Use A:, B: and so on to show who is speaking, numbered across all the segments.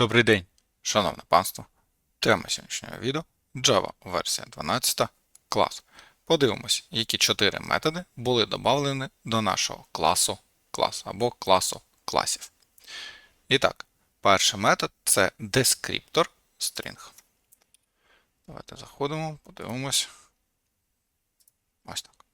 A: Добрий день, шановне панство. Тема сьогоднішнього відео Java версія 12 клас. Подивимось, які чотири методи були додавлені до нашого класу клас або класу класів. І так, перший метод це descriptor string. Давайте заходимо, подивимось. Ось так.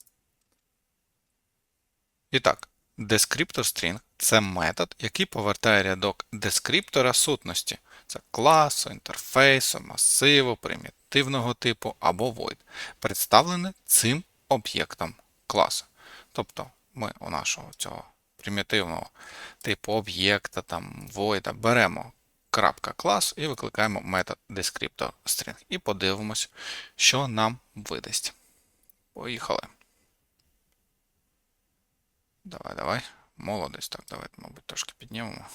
A: І так, descriptor string це метод, який повертає рядок дескриптора сутності. Це класу, інтерфейсу, масиву, примітивного типу або void, представлений цим об'єктом класу. Тобто ми у нашого цього примітивного типу об'єкта, там void беремо крапка клас і викликаємо метод descriptor string. І подивимось, що нам видасть. Поїхали. Давай, давай. Молодець. Так, давайте, мабуть, трошки піднімемо.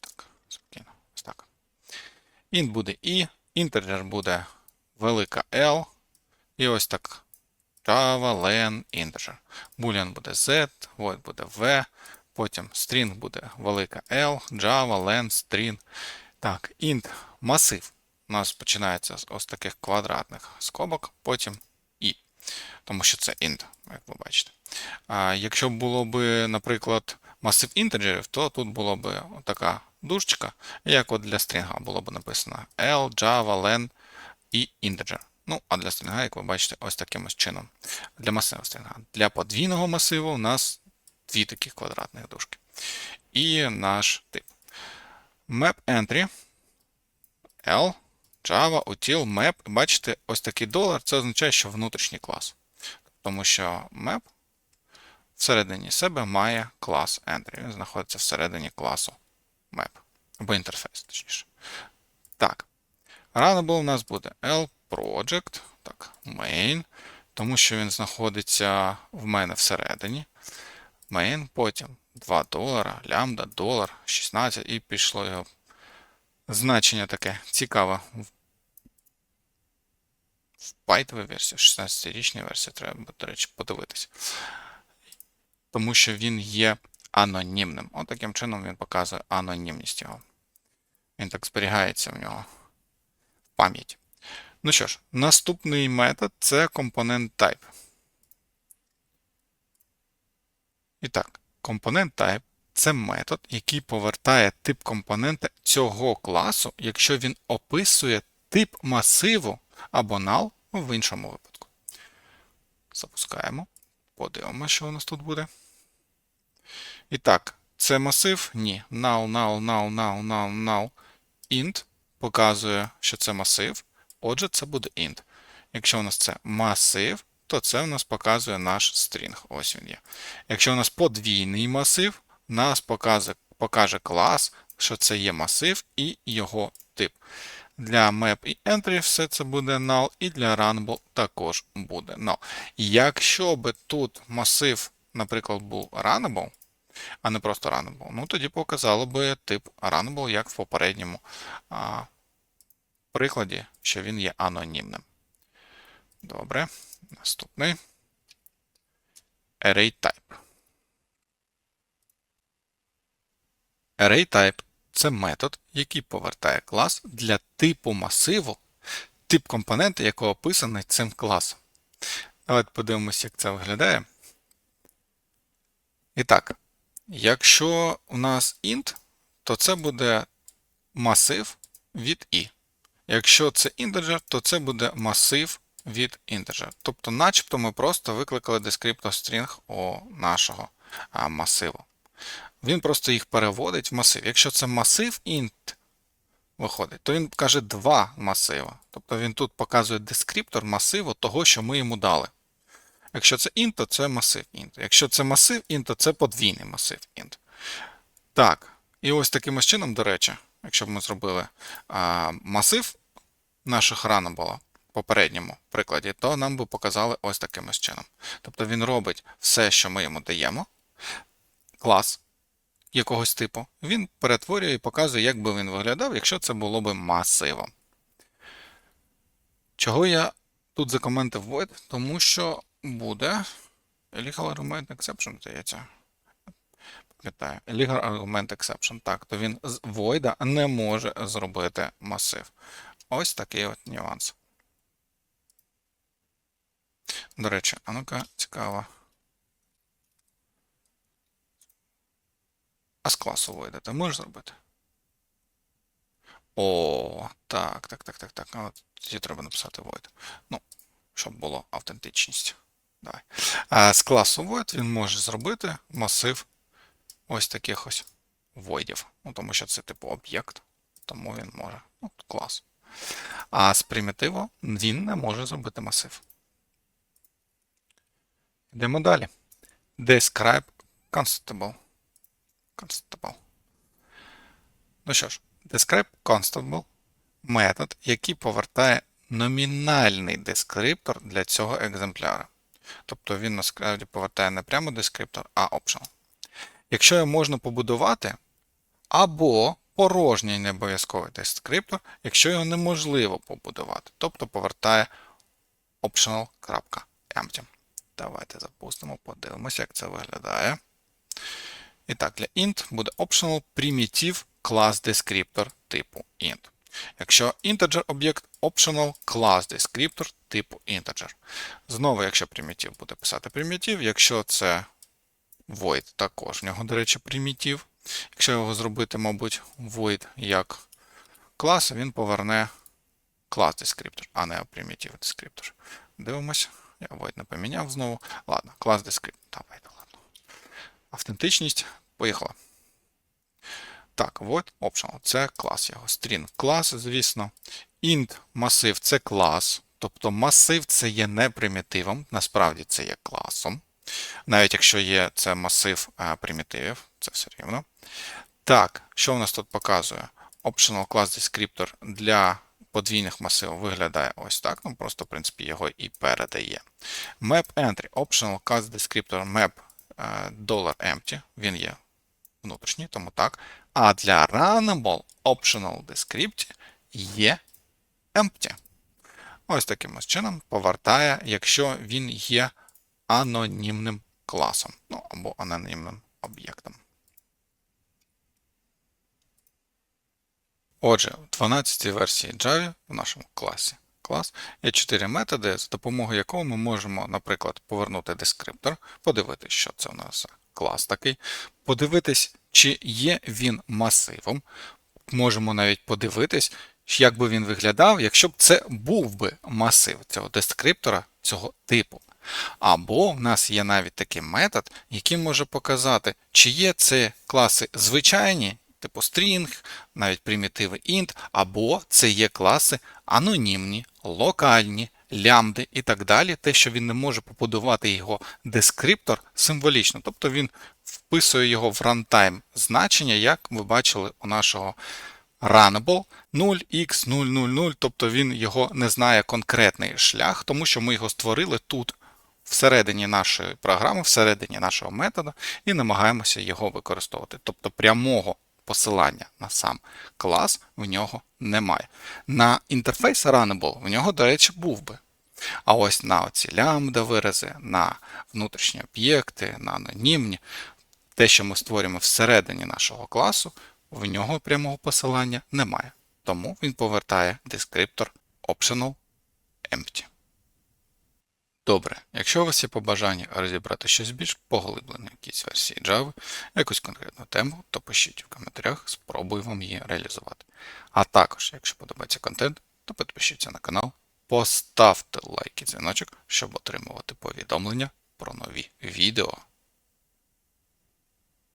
A: Так, спокійно. Ось так. Int буде I, інтеджер буде велика L. І ось так. Java, len, integer. Boolean буде Z, void буде V. Потім string буде велика L, Java, len, string. Так, int масив. У нас починається з ось таких квадратних скобок, потім. Тому що це int, як ви бачите. А якщо було б, наприклад, масив інтеджерів, то тут було б така дужечка, як от для стрінга було б написано L, Java, len і integer. Ну, а для стрінга, як ви бачите, ось таким ось чином. Для масиву стрінга. Для подвійного масиву у нас дві такі квадратних дужки. І наш тип. Map entry L, Java, util, map. Бачите, ось такий долар, це означає, що внутрішній клас. Тому що map всередині себе має клас entry. Він знаходиться всередині класу map. Або інтерфейс, точніше. Так. Runnable у нас буде L project, так, main, тому що він знаходиться в мене всередині. Main, потім 2 долара, лямбда, долар, 16 і пішло його значення таке цікаве. В байтовій версії, 16-річній версії, треба, до речі, подивитися. Тому що він є анонімним. От таким чином він показує анонімність його. Він так зберігається в нього в пам'яті. Ну що ж, наступний метод це компонент type. І так, компонент type це метод, який повертає тип компонента цього класу, якщо він описує тип масиву або null в іншому випадку. Запускаємо. Подивимося, що у нас тут буде. І так, це масив? Ні. Null, null, null, null, null, null. Int показує, що це масив. Отже, це буде int. Якщо у нас це масив, то це у нас показує наш string. Ось він є. Якщо у нас подвійний масив, нас покаже, покаже клас, що це є масив і його тип. Для map і entry все це буде null, і для runnable також буде null. Якщо би тут масив, наприклад, був runnable, а не просто runnable, ну тоді показало би тип runnable, як в попередньому а, прикладі, що він є анонімним. Добре, наступний array type. Array type це метод, який повертає клас для типу масиву, тип компонента, якого описаний цим класом. Давайте подивимося, як це виглядає. І так, якщо у нас int, то це буде масив від i. Якщо це integer, то це буде масив від integer. Тобто, начебто, ми просто викликали descriptor string у нашого масиву. Він просто їх переводить в масив. Якщо це масив int виходить, то він каже два масива. Тобто він тут показує дескриптор масиву того, що ми йому дали. Якщо це int, то це масив int. Якщо це масив int, то це подвійний масив int. Так, і ось таким ось чином, до речі, якщо б ми зробили а, масив наших Runnable в попередньому прикладі, то нам би показали ось таким ось чином. Тобто він робить все, що ми йому даємо. Клас якогось типу, він перетворює і показує, як би він виглядав, якщо це було б масивом. Чого я тут закоментив void? Тому що буде. Legal Remain Exception, здається. пам'ятаю, legal argument exception. Так, то він з void не може зробити масив. Ось такий от нюанс. До речі, а ну-ка, цікаво. А з класу ти можеш зробити? О, так, так, так, так, так. А от тоді треба написати void. Ну, щоб було автентичність. Давай. А з класу void він може зробити масив ось таких ось voidів. Ну, тому що це типу об'єкт, тому він може. Ну, клас. А з примітиву він не може зробити масив. Йдемо далі. Describe constable. Constable. Ну що ж, describe constable метод, який повертає номінальний дескриптор для цього екземпляра. Тобто він насправді повертає не прямо дескриптор, а optional. Якщо його можна побудувати, або порожній не обов'язковий дескриптор, якщо його неможливо побудувати, тобто повертає optional.empty. Давайте запустимо, подивимося, як це виглядає. І так, для int буде optional primitive class descriptor типу int. Якщо integer об'єкт optional class descriptor типу integer. Знову, якщо примітив, буде писати примітив, якщо це void, також в нього, до речі, примітив. Якщо його зробити, мабуть, void як клас, він поверне клас descriptor, а не primitive descriptor. Дивимося. Я void не поміняв знову. Ладно, клас descriptor. Давайте. Автентичність. Поїхала. Так, void optional. Це клас його. String клас, звісно. Int масив це клас. Тобто масив це є не примітивом, насправді це є класом. Навіть якщо є це масив а, примітивів, це все рівно. Так, що в нас тут показує? Optional class descriptor для подвійних масивів виглядає ось так. Ну, просто, в принципі, його і передає. Map entry. Optional class descriptor map $empty. Він є внутрішній, тому так. А для runnable optional descript є empty. Ось таким ось чином повертає, якщо він є анонімним класом, ну або анонімним об'єктом. Отже, в 12 версії Java в нашому класі клас є 4 методи, за допомогою якого ми можемо, наприклад, повернути дескриптор, подивитися, що це у нас клас такий, подивитись, чи є він масивом. Можемо навіть подивитись, як би він виглядав, якщо б це був би масив цього дескриптора цього типу. Або в нас є навіть такий метод, який може показати, чи є це класи звичайні, типу string, навіть примітиви int, або це є класи анонімні, локальні, лямбди і так далі, те, що він не може побудувати його дескриптор символічно. Тобто він вписує його в runtime значення, як ви бачили у нашого runnable 0x000, тобто він його не знає конкретний шлях, тому що ми його створили тут, всередині нашої програми, всередині нашого методу, і намагаємося його використовувати. Тобто прямого посилання на сам клас в нього немає. На інтерфейс Runnable в нього, до речі, був би. А ось на оці лямбда вирази, на внутрішні об'єкти, на анонімні, те, що ми створюємо всередині нашого класу, в нього прямого посилання немає. Тому він повертає дескриптор optional empty. Добре, якщо у вас є побажання розібрати щось більш поглиблене в якійсь версії Java, якусь конкретну тему, то пишіть в коментарях, спробую вам її реалізувати. А також, якщо подобається контент, то підпишіться на канал, поставте лайк і дзвіночок, щоб отримувати повідомлення про нові відео.